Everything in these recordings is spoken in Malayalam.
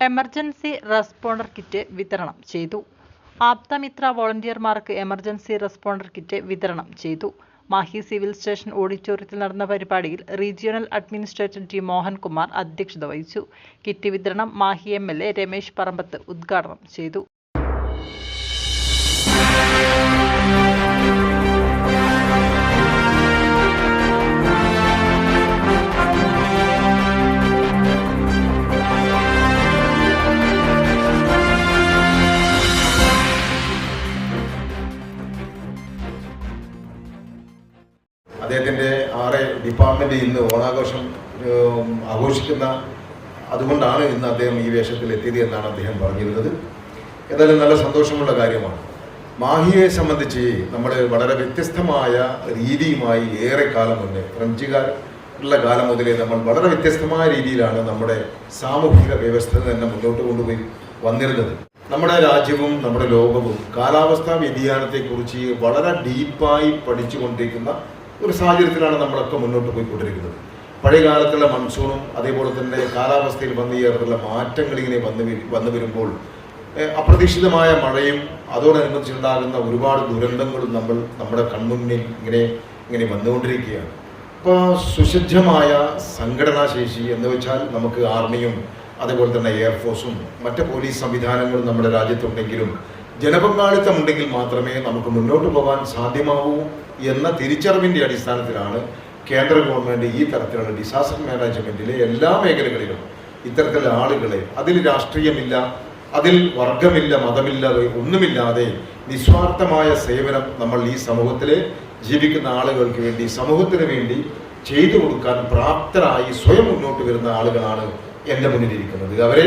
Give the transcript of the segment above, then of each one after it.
എമർജൻസി റെസ്പോണ്ടർ കിറ്റ് വിതരണം ചെയ്തു. ആപ്തമിത്ര വോളണ്ടിയർമാർക്ക് എമർജൻസി റെസ്പോണ്ടർ കിറ്റ് വിതരണം ചെയ്തു. മാഹി സിവിൽ സ്റ്റേഷൻ ഓഡിറ്റോറിയത്തിൽ നടന്ന പരിപാടിയിൽ റീജിയണൽ അഡ്മിനിസ്ട്രേറ്റർ ടി മോഹൻകുമാർ അധ്യക്ഷത വഹിച്ചു. കിറ്റ് വിതരണം Mahe M L A Ramesh Parambath ഉദ്ഘാടനം ചെയ്തു. അദ്ദേഹത്തിന്റെ ആറ് ഡിപ്പാർട്ട്മെന്റ് ഇന്ന് ഓണാഘോഷം ആഘോഷിക്കുന്ന അതുകൊണ്ടാണ് ഇന്ന് അദ്ദേഹം ഈ വേഷത്തിൽ എത്തിയത് എന്നാണ് അദ്ദേഹം പറഞ്ഞിരുന്നത്. ഏതായാലും നല്ല സന്തോഷമുള്ള കാര്യമാണ്. മാഹിയെ സംബന്ധിച്ച് നമ്മൾ വളരെ വ്യത്യസ്തമായ രീതിയുമായി ഏറെ കാലം മുന്നേ ഫ്രഞ്ചുകാർ ഉള്ള കാലം മുതലേ നമ്മൾ വളരെ വ്യത്യസ്തമായ രീതിയിലാണ് നമ്മുടെ സാമൂഹിക വ്യവസ്ഥ തന്നെ മുന്നോട്ട് കൊണ്ടുപോയി വന്നിരുന്നത്. നമ്മുടെ രാജ്യവും നമ്മുടെ ലോകവും കാലാവസ്ഥാ വ്യതിയാനത്തെക്കുറിച്ച് വളരെ ഡീപ്പായി പഠിച്ചുകൊണ്ടിരിക്കുന്ന ഒരു സാഹചര്യത്തിലാണ് നമ്മളൊക്കെ മുന്നോട്ട് പോയിക്കൊണ്ടിരിക്കുന്നത്. പഴയ കാലത്തുള്ള മൺസൂണും അതേപോലെ തന്നെ കാലാവസ്ഥയിൽ വന്നു ചേർന്നുള്ള മാറ്റങ്ങൾ ഇങ്ങനെ വന്നു വന്നു വരുമ്പോൾ അപ്രതീക്ഷിതമായ മഴയും അതോടനുബന്ധിച്ചുണ്ടാകുന്ന ഒരുപാട് ദുരന്തങ്ങളും നമ്മൾ നമ്മുടെ കൺമുന്നിൽ ഇങ്ങനെ ഇങ്ങനെ വന്നുകൊണ്ടിരിക്കുകയാണ്. അപ്പോൾ സുസജ്ജമായ സംഘടനാ ശേഷി എന്ന് വെച്ചാൽ നമുക്ക് ആർമിയും അതേപോലെ തന്നെ എയർഫോഴ്സും മറ്റ് പോലീസ് സംവിധാനങ്ങളും നമ്മുടെ രാജ്യത്തുണ്ടെങ്കിലും ജനപങ്കാളിത്തമുണ്ടെങ്കിൽ മാത്രമേ നമുക്ക് മുന്നോട്ട് പോകാൻ സാധ്യമാവൂ. എന്ന തിരിച്ചറിവിന്റെ അടിസ്ഥാനത്തിലാണ് കേന്ദ്ര ഗവൺമെന്റ് ഈ തരത്തിലുള്ള ഡിസാസ്റ്റർ മാനേജ്മെന്റിലെ എല്ലാ മേഖലകളിലും ഇത്തരത്തിലുള്ള ആളുകളെ അതിൽ രാഷ്ട്രീയമില്ല അതിൽ വർഗമില്ല മതമില്ല ഒന്നുമില്ലാതെ നിസ്വാർത്ഥമായ സേവനം നമ്മൾ ഈ സമൂഹത്തിൽ ജീവിക്കുന്ന ആളുകൾക്ക് വേണ്ടി സമൂഹത്തിന് വേണ്ടി ചെയ്തു കൊടുക്കാൻ പ്രാപ്തരായി സ്വയം മുന്നോട്ട് വരുന്ന ആളുകളാണ് എന്റെ മുന്നിലിരിക്കുന്നത്. അവരെ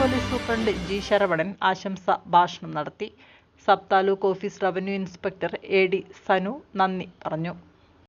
പോലീസ് സൂപ്രണ്ട് ജി ശരവണൻ ആശംസ ഭാഷണം നടത്തി. Sub taluk office revenue inspector A D Sanu നന്ദി പറഞ്ഞു.